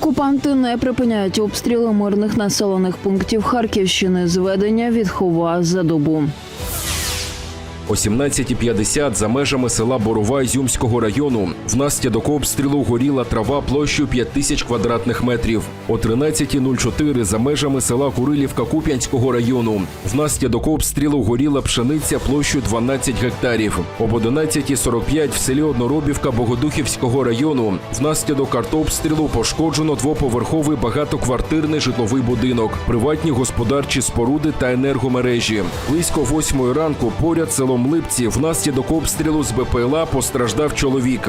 Окупанти не припиняють обстріли мирних населених пунктів Харківщини. Зведення відхова за добу. О 17.50 за межами села Борова Ізюмського району внаслідок обстрілу горіла трава площею 5 тисяч квадратних метрів. О 13.04 за межами села Курилівка Куп'янського району внаслідок обстрілу горіла пшениця площею 12 гектарів. Об 11.45 в селі Одноробівка Богодухівського району внаслідок артобстрілу пошкоджено двоповерховий багатоквартирний житловий будинок, приватні господарчі споруди та енергомережі. Близько восьмої ранку поряд селом Липці внаслідок обстрілу з БПЛА постраждав чоловік.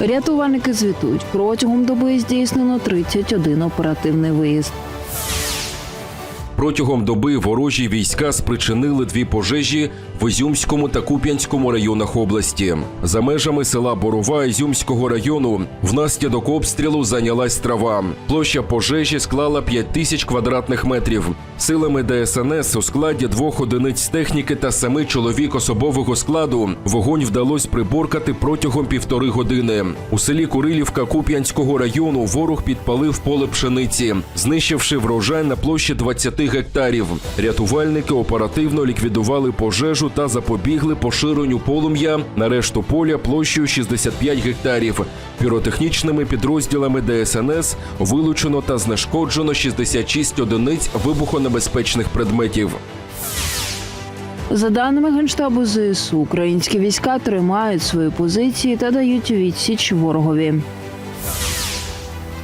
Рятувальники звітують, протягом доби здійснено 31 оперативний виїзд. Протягом доби ворожі війська спричинили дві пожежі в Ізюмському та Куп'янському районах області. За межами села Борова Ізюмського району внаслідок обстрілу зайнялась трава. Площа пожежі склала 5 тисяч квадратних метрів. Силами ДСНС у складі двох одиниць техніки та семи чоловік особового складу вогонь вдалося приборкати протягом півтори години. У селі Курилівка Куп'янського району ворог підпалив поле пшениці, знищивши врожай на площі 20 гектарів. Рятувальники оперативно ліквідували пожежу та запобігли поширенню полум'я на решту поля площею 65 гектарів. Піротехнічними підрозділами ДСНС вилучено та знешкоджено 66 одиниць вибухонебезпечних предметів. За даними Генштабу ЗСУ, українські війська тримають свої позиції та дають відсіч ворогові.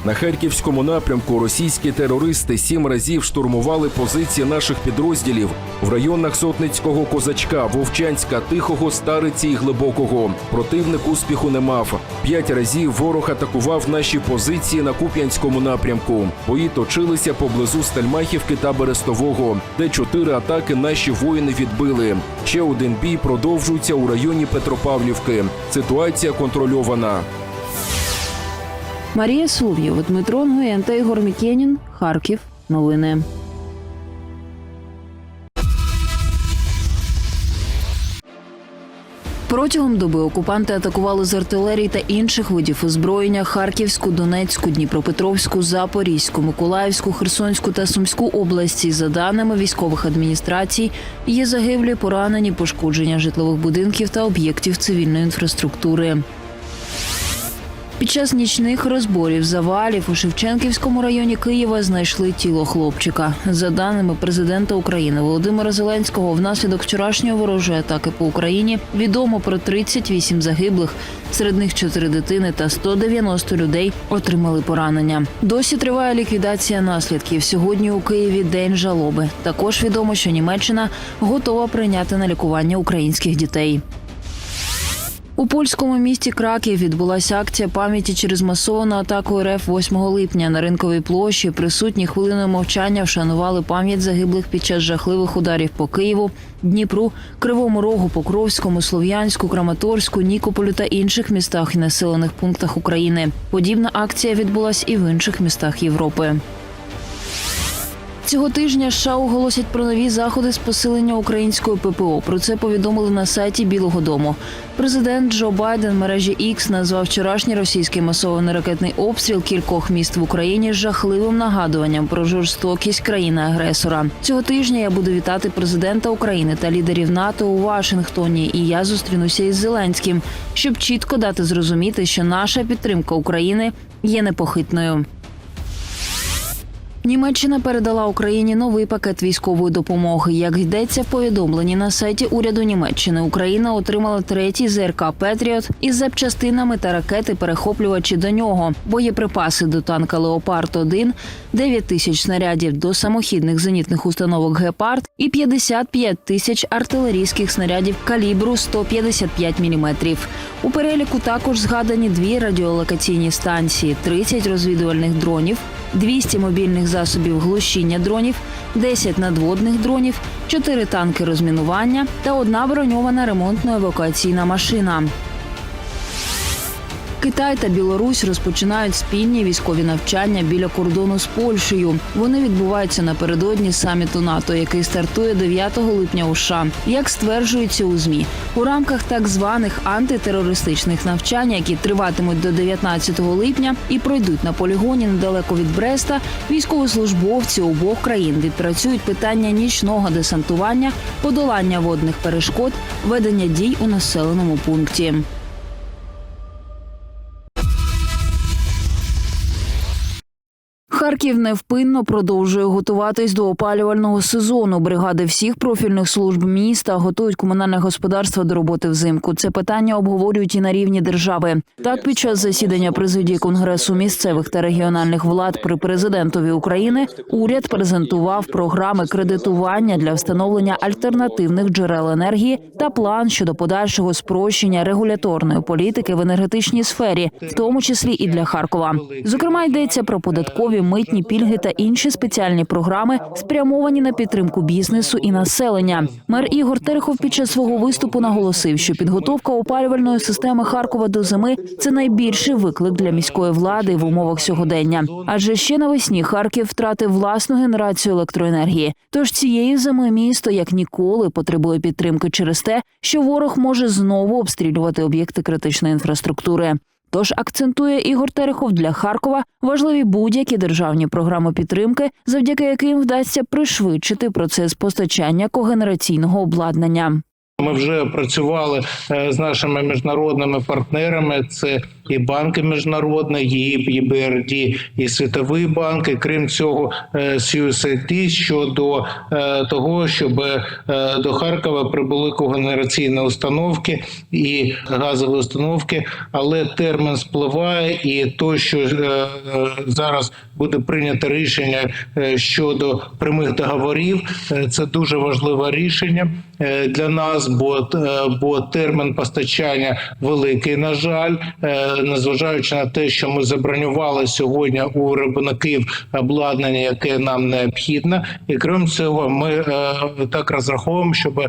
На харківському напрямку російські терористи сім разів штурмували позиції наших підрозділів в районах Сотницького козачка, Вовчанська, Тихого, Стариці і Глибокого. Противник успіху не мав. П'ять разів ворог атакував наші позиції на Куп'янському напрямку. Бої точилися поблизу Стельмахівки та Берестового, де чотири атаки наші воїни відбили. Ще один бій продовжується у районі Петропавлівки. Ситуація контрольована. Марія Солов'єва, Дмитро Нгоєн та Ігор Мікенін. Харків. Новини. Протягом доби окупанти атакували з артилерії та інших видів озброєння Харківську, Донецьку, Дніпропетровську, Запорізьку, Миколаївську, Херсонську та Сумську області. За даними військових адміністрацій, є загиблі, поранені, пошкодження житлових будинків та об'єктів цивільної інфраструктури. Під час нічних розборів завалів у Шевченківському районі Києва знайшли тіло хлопчика. За даними президента України Володимира Зеленського, внаслідок вчорашньої ворожої атаки по Україні відомо про 38 загиблих. Серед них 4 дитини та 190 людей отримали поранення. Досі триває ліквідація наслідків. Сьогодні у Києві день жалоби. Також відомо, що Німеччина готова прийняти на лікування українських дітей. У польському місті Краків відбулася акція пам'яті через масовану атаку РФ 8 липня на ринковій площі. Присутні хвилиною мовчання вшанували пам'ять загиблих під час жахливих ударів по Києву, Дніпру, Кривому Рогу, Покровському, Слов'янську, Краматорську, Нікополю та інших містах і населених пунктах України. Подібна акція відбулась і в інших містах Європи. Цього тижня США оголосять про нові заходи з посилення української ППО. Про це повідомили на сайті Білого Дому. Президент Джо Байден мережі X назвав вчорашній російський масований ракетний обстріл кількох міст в Україні жахливим нагадуванням про жорстокість країни-агресора. Цього тижня я буду вітати президента України та лідерів НАТО у Вашингтоні. І я зустрінуся із Зеленським, щоб чітко дати зрозуміти, що наша підтримка України є непохитною. Німеччина передала Україні новий пакет військової допомоги. Як йдеться в повідомленні на сайті уряду Німеччини, Україна отримала третій ЗРК Петріот із запчастинами та ракети, перехоплювачі до нього, боєприпаси до танка Леопард 1 9 тисяч снарядів до самохідних зенітних установок Гепард і 55 тисяч артилерійських снарядів калібру 155 мм. У переліку також згадані дві радіолокаційні станції, 30 розвідувальних дронів, 200 мобільних засобів глушіння дронів, 10 надводних дронів, 4 танки розмінування та одна броньована ремонтно-евакуаційна машина. Китай та Білорусь розпочинають спільні військові навчання біля кордону з Польщею. Вони відбуваються напередодні саміту НАТО, який стартує 9 липня у США. Як стверджується у змі, у рамках так званих антитерористичних навчань, які триватимуть до 19 липня і пройдуть на полігоні недалеко від Бреста, військовослужбовці обох країн відпрацюють питання нічного десантування, подолання водних перешкод, ведення дій у населеному пункті. Харків невпинно продовжує готуватись до опалювального сезону. Бригади всіх профільних служб міста готують комунальне господарство до роботи взимку. Це питання обговорюють і на рівні держави. Так, під час засідання президії конгресу місцевих та регіональних влад при президентові України уряд презентував програми кредитування для встановлення альтернативних джерел енергії та план щодо подальшого спрощення регуляторної політики в енергетичній сфері, в тому числі і для Харкова. Зокрема, йдеться про податкові митні пільги та інші спеціальні програми, спрямовані на підтримку бізнесу і населення. Мер Ігор Терехов під час свого виступу наголосив, що підготовка опалювальної системи Харкова до зими це найбільший виклик для міської влади в умовах сьогодення. Адже ще навесні Харків втратив власну генерацію електроенергії. Тож цієї зими місто як ніколи потребує підтримки через те, що ворог може знову обстрілювати об'єкти критичної інфраструктури. Тож акцентує Ігор Терехов для Харкова важливі будь-які державні програми підтримки, завдяки яким вдасться пришвидшити процес постачання когенераційного обладнання. Ми вже працювали е, з нашими міжнародними партнерами. Це і банки міжнародні, і ЄБРД, і Світовий банк. І крім цього, е, щодо е, того, щоб е, до Харкова прибули когенераційні установки і газові установки, але термін спливає, і то, що зараз буде прийнято рішення щодо прямих договорів, це дуже важливе рішення для нас, бо, бо термін постачання великий, на жаль, Незважаючи на те, що ми забронювали сьогодні у виробників обладнання, яке нам необхідне, і крім цього, ми е, так розраховуємо, щоб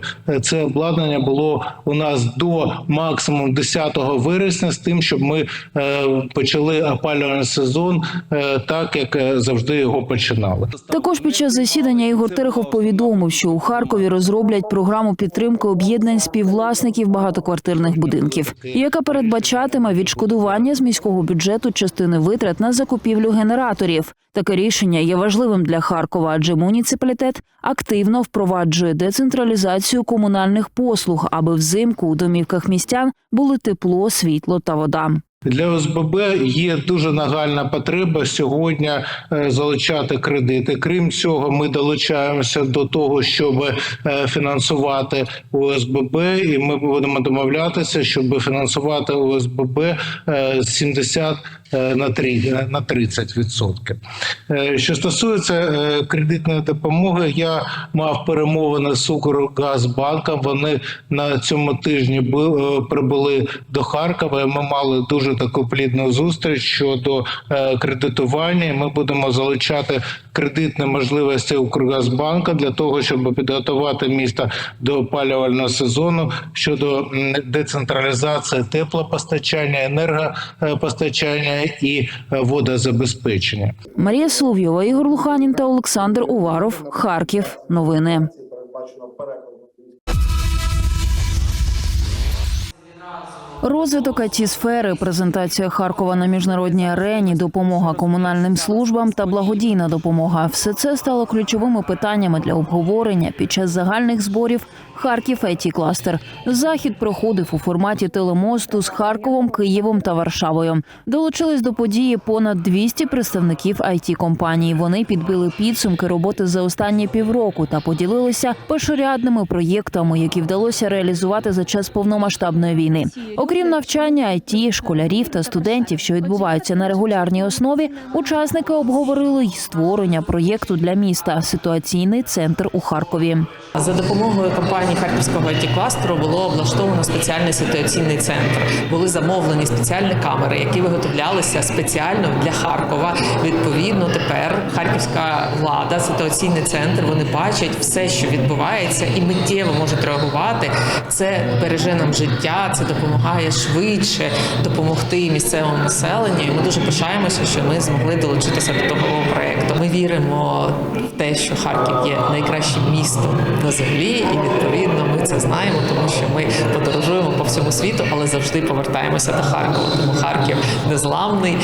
це обладнання було у нас до максимум 10 вересня, з тим, щоб ми е, почали опалювальний сезон е, так, як завжди його починали. Також під час засідання Ігор Терехов повідомив, що у Харкові розроблять програму підтримки об'єднань співвласників багатоквартирних будинків, яка передбачатиме відшкодування з міського бюджету частини витрат на закупівлю генераторів. Таке рішення є важливим для Харкова, адже муніципалітет активно впроваджує децентралізацію комунальних послуг, аби взимку у домівках містян були тепло, світло та вода. Для ОСББ є дуже нагальна потреба сьогодні е, залучати кредити. Крім цього, ми долучаємося до того, щоб е, фінансувати ОСББ, і ми будемо домовлятися, щоб фінансувати ОСББ е, 70 е, на 3, на 30%. Е, Що стосується е, кредитної допомоги, я мав перемовини з Укргазбанком. Вони на цьому тижні бу- е, прибули до Харкова. і Ми мали дуже таку плідну зустріч щодо е, кредитування. Ми будемо залучати кредитні можливості Укргазбанка для того, щоб підготувати місто до опалювального сезону щодо децентралізації теплопостачання, енергопостачання і е, водозабезпечення. Марія Соловйова, Ігор Луханін та Олександр Уваров. Харків. Новини. Розвиток it сфери, презентація Харкова на міжнародній арені, допомога комунальним службам та благодійна допомога все це стало ключовими питаннями для обговорення під час загальних зборів Харків it кластер. Захід проходив у форматі телемосту з Харковом, Києвом та Варшавою. Долучились до події понад 200 представників it компаній. Вони підбили підсумки роботи за останні півроку та поділилися першорядними проєктами, які вдалося реалізувати за час повномасштабної війни. Окрім навчання IT, школярів та студентів, що відбуваються на регулярній основі, учасники обговорили й створення проєкту для міста ситуаційний центр у Харкові. За допомогою компанії Харківського it кластеру було облаштовано спеціальний ситуаційний центр. Були замовлені спеціальні камери, які виготовлялися спеціально для Харкова. Відповідно, тепер харківська влада, ситуаційний центр, вони бачать все, що відбувається, і миттєво можуть реагувати. Це береже нам життя, це допомагає допомагає швидше допомогти місцевому населенню. Ми дуже пишаємося, що ми змогли долучитися до того проекту. Ми віримо в те, що Харків є найкращим містом на землі, і відповідно ми це знаємо, тому що ми подорожуємо по всьому світу, але завжди повертаємося до Харкова. Тому Харків незламний.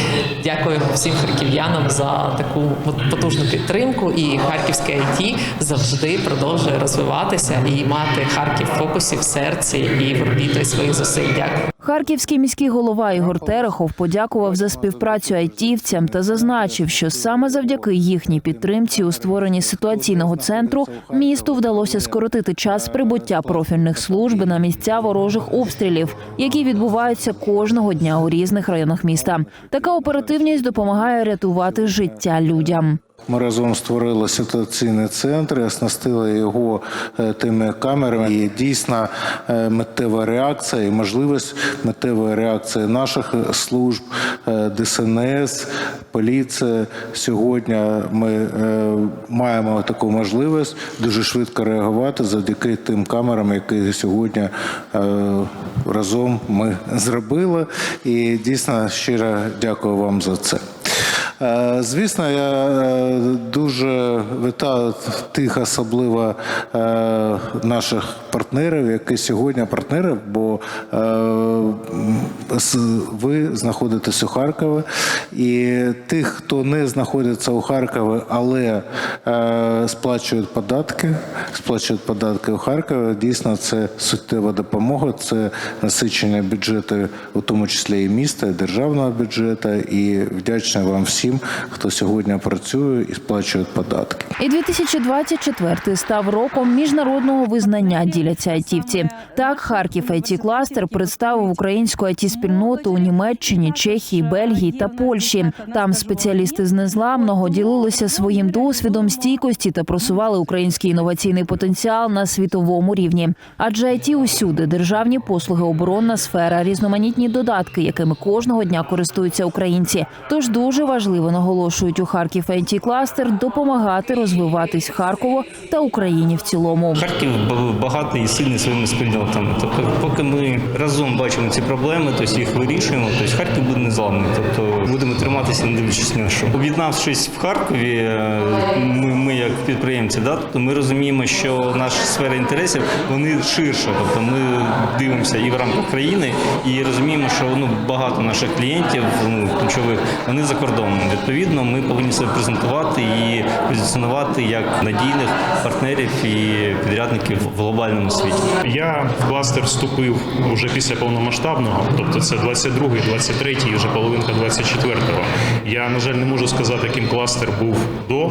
Дякуємо всім харків'янам за таку потужну підтримку. І харківське IT завжди продовжує розвиватися і мати Харків в фокусі в серці і в орбіті своїх зусиль. Дякую. Харківський міський голова Ігор Терехов подякував за співпрацю айтівцям та зазначив, що саме завдяки їхній підтримці у створенні ситуаційного центру місту вдалося скоротити час прибуття профільних служб на місця ворожих обстрілів, які відбуваються кожного дня у різних районах міста. Така оперативність допомагає рятувати життя людям. Ми разом створили ситуаційний центр, і оснастили його е, тими камерами. І дійсно е, миттєва реакція і можливість миттєвої реакції наших служб, е, ДСНС, поліція. Сьогодні ми маємо таку можливість дуже швидко реагувати завдяки тим камерам, які сьогодні разом ми зробили. І дійсно щиро дякую вам за це. Е, Звісно, я е, дуже вітаю тих, особливо е, наших партнерів, які сьогодні партнери, бо ви знаходитесь у Харкові, і тих, хто не знаходиться у Харкові, але е, сплачують податки, сплачують податки у Харкові. Дійсно, це суттєва допомога, це насичення бюджету, у тому числі і міста, і державного бюджету. І вдячний вам всім, хто сьогодні працює і сплачує податки. І 2024 став роком міжнародного визнання, діляться айтівці. Так, Харків it кластер представив українську it спільноту у Німеччині, Чехії, Бельгії та Польщі. Там спеціалісти з незламного ділилися своїм досвідом стійкості та просували український інноваційний потенціал на світовому рівні. Адже IT усюди державні послуги, оборонна сфера, різноманітні додатки, якими кожного дня користуються українці. Тож дуже важливо наголошують у Харків it кластер допомагати розвиватись Харкову та Україні в цілому. Харків багатий і сильний своїми спільнотами. Тобто, поки ми разом бачимо ці проблеми, тобто їх вирішуємо, тобто Харків буде незламний. Тобто будемо триматися, не дивлячись на що. Об'єднавшись в Харкові, е, ми, ми як підприємці, да, тобто ми розуміємо, що наша сфера інтересів вони ширше. Тобто ми дивимося і в рамках країни, і розуміємо, що ну багато наших клієнтів, ну ключових, вони за кордоном. Відповідно, ми повинні себе презентувати і позиціонувати як надійних партнерів і підрядників в глобальному світі. Я в кластер вступив вже після повномасштабного, тобто це 22-й, 23-й, і вже половинка 24-го. Я, на жаль, не можу сказати, яким кластер був до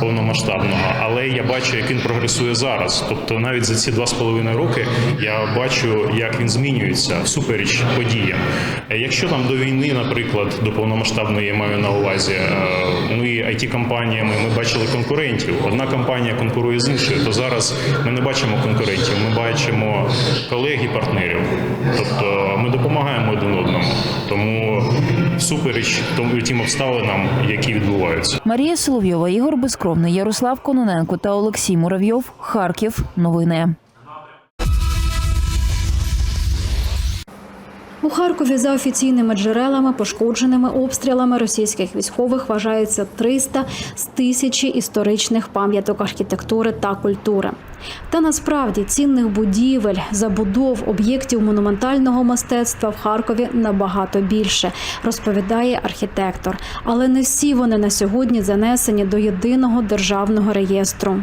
повномасштабного, але я бачу, як він прогресує зараз. Тобто, навіть за ці два з половиною роки я бачу, як він змінюється всупереч подіям. Е, Якщо там до війни, наприклад, до повномасштабної я маю на увазі, е, ми it компаніями ми бачили конкурентів. Одна компанія конкурує з іншою, то зараз ми не бачимо конкурентів, ми бачимо колег і партнерів. Тобто ми допомагаємо один одному. Тому всупереч тим обставинам, які відбуваються. Марія Соловйова, Ігор Безкровний, Ярослав Кононенко та Олексій Муравйов. Харків. Новини. У Харкові за офіційними джерелами, пошкодженими обстрілами російських військових вважається 300 з тисячі історичних пам'яток архітектури та культури. Та насправді цінних будівель, забудов, об'єктів монументального мистецтва в Харкові набагато більше, розповідає архітектор. Але не всі вони на сьогодні занесені до єдиного державного реєстру.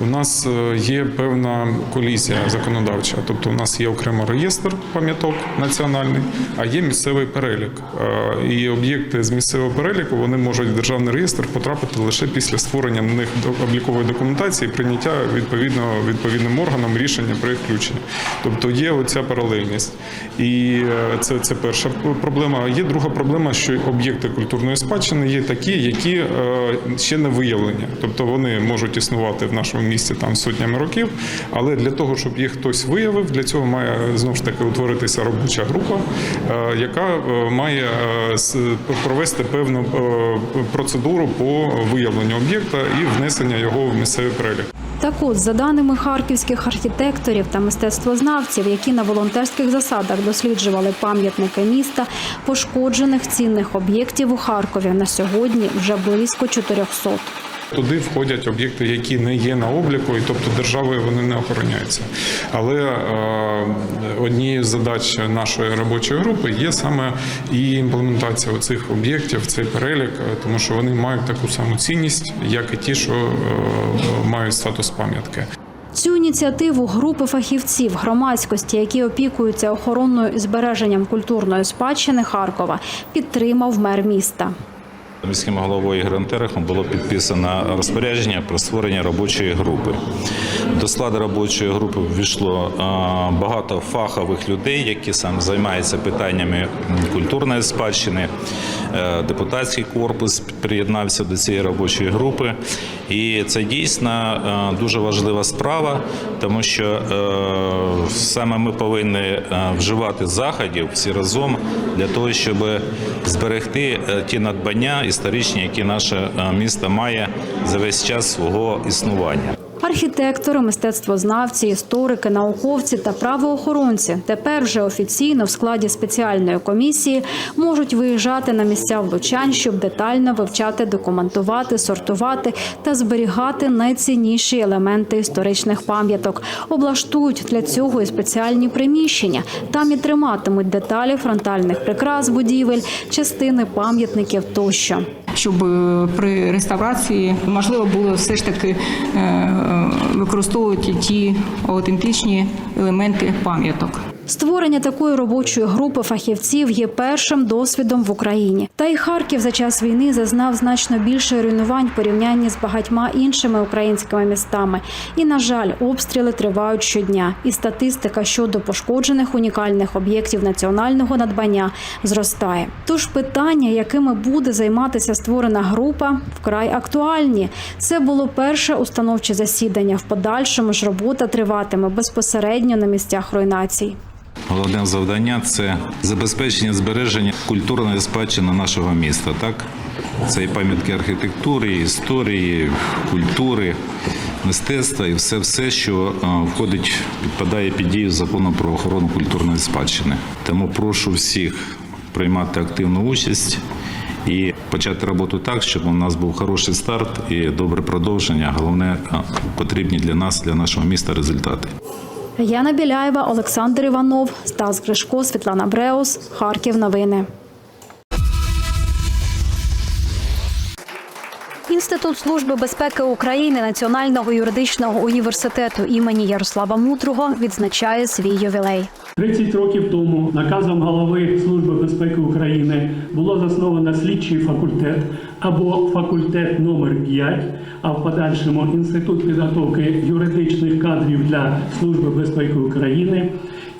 У нас е, є певна колізія законодавча, тобто у нас є окремо реєстр пам'яток національний, а є місцевий перелік. Е, І об'єкти з місцевого переліку вони можуть в державний реєстр потрапити лише після створення на них облікової документації, і прийняття відповідно відповідним органом рішення про їх включення. Тобто є оця паралельність, і е, це, це перша проблема. Є друга проблема, що об'єкти культурної спадщини є такі, які ще не виявлені, тобто вони можуть існувати в нашому місті там сотнями років, але для того, щоб їх хтось виявив, для цього має знову ж таки утворитися робоча група, е, яка е, має е, провести певну процедуру по виявленню об'єкта і внесення його в місцевий перелік. Так от, за даними харківських архітекторів та мистецтвознавців, які на волонтерських засадах досліджували пам'ятники міста, пошкоджених цінних об'єктів у Харкові на сьогодні вже близько 400. Туди входять об'єкти, які не є на обліку, і тобто державою вони не охороняються. Але е, однією з задач нашої робочої групи є саме і імплементація цих об'єктів цей перелік, е, тому що вони мають таку саму цінність, як і ті, що е, мають статус пам'ятки. Цю ініціативу групи фахівців громадськості, які опікуються охороною і збереженням культурної спадщини Харкова, підтримав мер міста. Міським головою Ігорем Терехом було підписано розпорядження про створення робочої групи. До складу робочої групи ввійшло е, багато фахових людей, які саме займаються питаннями культурної спадщини. Е, Депутатський корпус приєднався до цієї робочої групи. І це дійсно е, дуже важлива справа, тому що е, саме ми повинні вживати заходів всі разом для того, щоб зберегти ті надбання історичні, які наше місто має за весь час свого існування. Архітектори, мистецтвознавці, історики, науковці та правоохоронці тепер вже офіційно в складі спеціальної комісії можуть виїжджати на місця влучань, щоб детально вивчати, документувати, сортувати та зберігати найцінніші елементи історичних пам'яток. Облаштують для цього і спеціальні приміщення. Там і триматимуть деталі фронтальних прикрас будівель, частини пам'ятників тощо. Щоб е, при реставрації можливо було все ж таки е, використовувати ті аутентичні елементи пам'яток. Створення такої робочої групи фахівців є першим досвідом в Україні. Та й Харків за час війни зазнав значно більше руйнувань в порівнянні з багатьма іншими українськими містами. І, на жаль, обстріли тривають щодня. І статистика щодо пошкоджених унікальних об'єктів національного надбання зростає. Тож питання, якими буде займатися створена група, вкрай актуальні. Це було перше установче засідання. В подальшому ж робота триватиме безпосередньо на місцях руйнацій. Головне завдання це забезпечення збереження культурної спадщини нашого міста. Так, це і пам'ятки архітектури, історії, культури, мистецтва і все, все, що е, входить, підпадає під дію закону про охорону культурної спадщини. Тому прошу всіх приймати активну участь. І почати роботу так, щоб у нас був хороший старт і добре продовження. Головне, е, потрібні для нас, для нашого міста результати. Яна Біляєва, Олександр Іванов, Стас Гришко, Світлана Бреус, Харків. Новини. Інститут служби безпеки України Національного юридичного університету імені Ярослава Мудрого відзначає свій ювілей. 30 років тому наказом голови Служби безпеки України було засновано слідчий факультет або факультет номер 5, а в подальшому інститут підготовки юридичних кадрів для Служби безпеки України.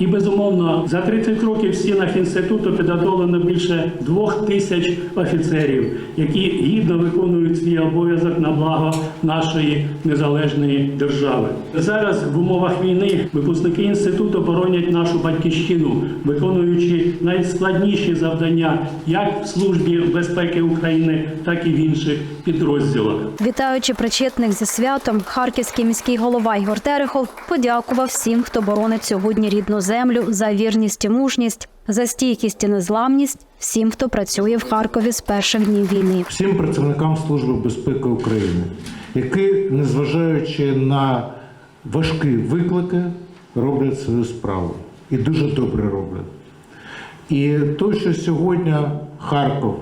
І безумовно за 30 років в стінах інституту підготовлено більше двох тисяч офіцерів, які гідно виконують свій обов'язок на благо нашої незалежної держави. Зараз в умовах війни випускники інституту боронять нашу батьківщину, виконуючи найскладніші завдання як в службі безпеки України, так і в інших підрозділах. Вітаючи причетних зі святом, харківський міський голова Ігор Терехов подякував всім, хто боронить сьогодні рідну землю за вірність і мужність, за стійкість і незламність, всім, хто працює в Харкові з перших днів війни. всім працівникам Служби безпеки України, які, незважаючи на важкі виклики, роблять свою справу і дуже добре роблять. І то, що сьогодні Харків,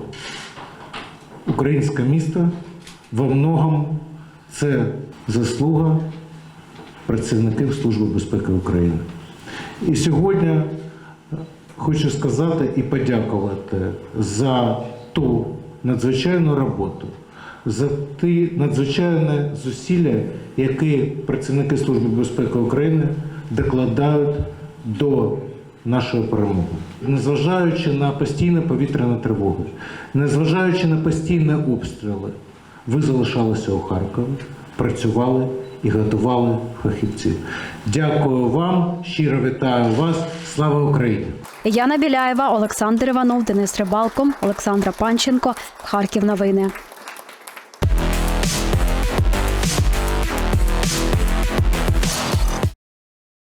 українське місто, во многому це заслуга працівників Служби безпеки України. І сьогодні хочу сказати і подякувати за ту надзвичайну роботу, за ті надзвичайні зусилля, які працівники Служби безпеки України докладають до нашої перемоги. Незважаючи на постійні повітряні тривоги, незважаючи на постійні обстріли, ви залишалися у Харкові, працювали і готували фахівців. Дякую вам, щиро вітаю вас. Слава Україні! Яна Біляєва, Олександр Іванов, Денис Рибалко, Олександра Панченко, Харків. Новини.